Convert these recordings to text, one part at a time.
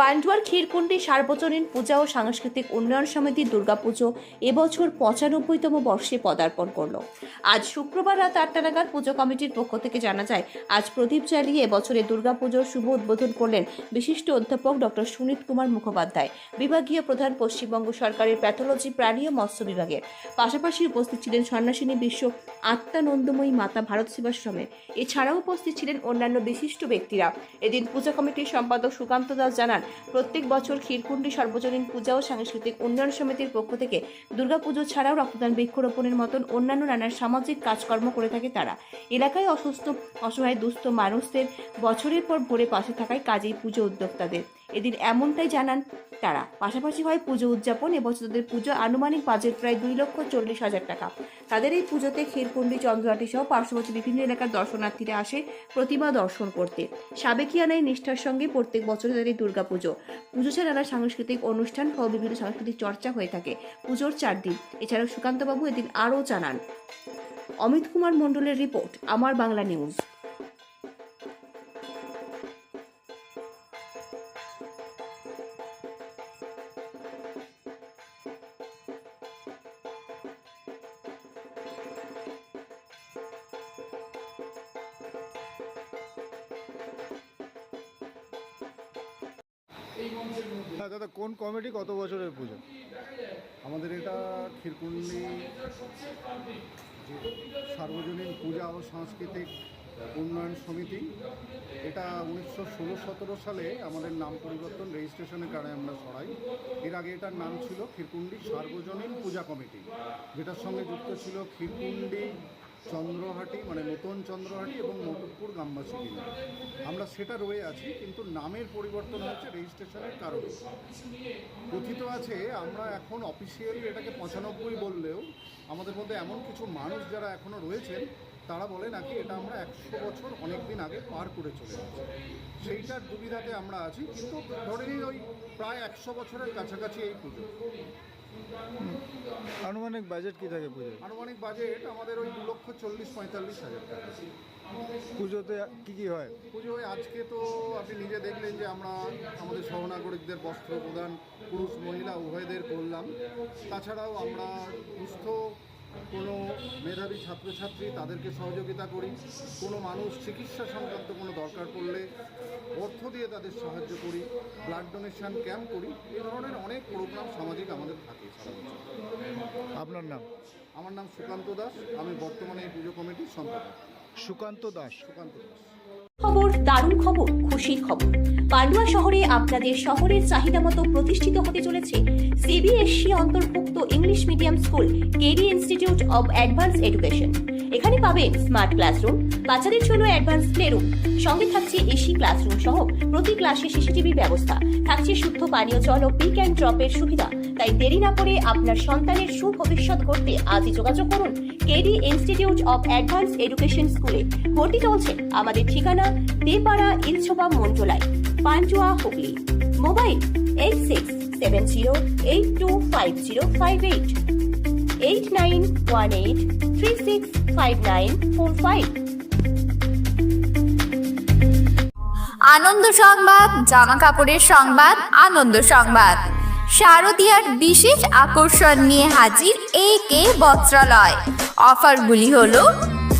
পান্ডুয়ার ক্ষীরকুণ্ডি সার্বজনীন পূজা ও সাংস্কৃতিক উন্নয়ন সমিতি দুর্গাপুজো এবছর পঁচানব্বইতম বর্ষে পদার্পণ করল। আজ শুক্রবার রাত আটটা নাগাদ পুজো কমিটির পক্ষ থেকে জানা যায়, আজ প্রদীপ জ্বালিয়ে এবছরের দুর্গাপুজোর শুভ উদ্বোধন করলেন বিশিষ্ট অধ্যাপক ডক্টর সুনীত কুমার মুখোপাধ্যায়, বিভাগীয় প্রধান পশ্চিমবঙ্গ সরকারের প্যাথোলজি, প্রাণী ও মৎস্য বিভাগের। পাশাপাশি উপস্থিত ছিলেন সন্ন্যাসিনী বিশ্ব আত্মানন্দময়ী মাতা ভারত সেবাশ্রমের এছাড়াও উপস্থিত ছিলেন অন্যান্য বিশিষ্ট ব্যক্তিরা। এদিন পূজা কমিটির সম্পাদক সুকান্ত দাস জানান প্রত্যেক বছর ক্ষীরকুণ্ডী সর্বজনীন পূজা ও সাংস্কৃতিক উন্নয়ন সমিতির পক্ষ থেকে দুর্গাপুজো ছাড়াও রক্তদান, বৃক্ষরোপণের মতন অন্যান্য নানা সামাজিক কাজকর্ম করে থাকে তারা। এলাকায় অসুস্থ, অসহায়, দুস্থ মানুষদের বছরের পর ভরে পাশে থাকায় কাজেই পুজো উদ্যোক্তাদের। এদিন এমনটাই জানান তারা। পাশাপাশি হয় পুজো উদযাপন, এবছর তাদের পুজো আনুমানিক বাজেট প্রায় দুই লক্ষ চল্লিশ হাজার টাকা। তাদের এই পুজোতে ক্ষীরকুণ্ডি চন্দ্রহাটি সহ পার্শ্ববর্তী বিভিন্ন এলাকার দর্শনার্থীরা আসে প্রতিমা দর্শন করতে। সাবেকিয়ানায় নিষ্ঠার সঙ্গে প্রত্যেক বছরে তাদের এই দুর্গাপুজো পুজো ছাড়া নানা সাংস্কৃতিক অনুষ্ঠান সহ বিভিন্ন সাংস্কৃতিক চর্চা হয়ে থাকে পুজোর চার দিন। এছাড়াও সুকান্তবাবু এদিন আরও জানান। অমিত কুমার মণ্ডলের রিপোর্ট, আমার বাংলা নিউজ। দাদা, কোন কমিটি কত বছরের পুজো? আমাদের এটা ক্ষীরকুণ্ডি সার্বজনীন পূজা ও সাংস্কৃতিক উন্নয়ন সমিতি। এটা উনিশশো ষোলো সতেরো সালে আমাদের নাম পরিবর্তন রেজিস্ট্রেশনের কারণে আমরা সরাই। এর আগে এটার নাম ছিল ক্ষীরকুণ্ডি সার্বজনীন পূজা কমিটি, যেটার সঙ্গে যুক্ত ছিল ক্ষীরকুণ্ডি চন্দ্রহাটি মানে নতুন চন্দ্রহাটি এবং মধুপুর গ্রামবাসী কিনা আমরা সেটা রয়ে আছি, কিন্তু নামের পরিবর্তন হচ্ছে রেজিস্ট্রেশনের কারণে। কথিত আছে, আমরা এখন অফিসিয়ালি এটাকে পঁচানব্বই বললেও আমাদের মধ্যে এমন কিছু মানুষ যারা এখনও রয়েছেন, তারা বলে নাকি এটা আমরা একশো বছর অনেক দিন আগে পার করে চলে গেছি সেইটার দুবিধাতে আমরা আছি, কিন্তু ধরে নিন ওই প্রায় একশো বছরের কাছাকাছি এই পুজো। আনুমানিক বাজেট কি থাকে পুজোর? আনুমানিক বাজেট আমাদের ওই দু লক্ষ চল্লিশ পঁয়তাল্লিশ হাজার টাকা। পুজোতে কি কি হয়? পুজোয় আজকে তো আপনি নিজে দেখলেন যে আমরা আমাদের সহনাগরিকদের বস্ত্র প্রদান পুরুষ মহিলা উভয়দের করলাম। তাছাড়াও আমরা সুস্থ কোনো মেধাবী ছাত্রছাত্রী তাদেরকে সহযোগিতা করি। কোনো মানুষ চিকিৎসা সংক্রান্ত কোনো দরকার পড়লে অর্থ দিয়ে তাদের সাহায্য করি ব্লাড ডোনেশন ক্যাম্প করি এ ধরনের অনেক প্রোগ্রাম সামাজিক আমাদের থাকে আপনার নাম? আমার নাম সুকান্ত দাস আমি বর্তমানে এই পুজো কমিটির সম্পাদক। সুকান্ত দাস। সুকান্ত দাস। খবর, দারুণ খবর, খুশির খবর। পান্ডুয়া শহরে আপনাদের শহরের চাহিদা মতো প্রতিষ্ঠিত হতে চলেছে সিবিএসসি অন্তর্ভুক্ত English medium school, K D institute of advance education. এখানে পাবেন স্মার্ট ক্লাসরুম, বাচ্চাদের জন্য অ্যাডভান্স প্লেরুম। সঙ্গে থাকছে এসি ক্লাসরুম সহ প্রতি ক্লাসে সিসিটিভি ব্যবস্থা। থাকছে শুদ্ধ পানীয় জল ও পিক অ্যান্ড ড্রপের সুবিধা। তাই দেরি না করে আপনার সন্তানের সুভবিষ্যৎ করতে আজই যোগাযোগ করুন K D institute of advance education স্কুলে। ভর্তি চলছে আমাদের ঠিকানা Depara Ilchhoba Mandlai Pandua Hooghly. Mobile eight six seven zero eight two five zero five eight eight nine one eight three six five nine four five আনন্দ সংবাদ, জামা কাপড়ের সংবাদ, আনন্দ সংবাদ। শারদিয়ার বিশেষ আকর্ষণ নিয়ে হাজির এ কে বস্ত্রালয়। অফারগুলি হলো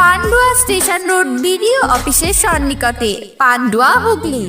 পান্ডুয়া স্টেশন রোড বিডিও অফিসের সন্নিকটে পান্ডুয়া হুগলি।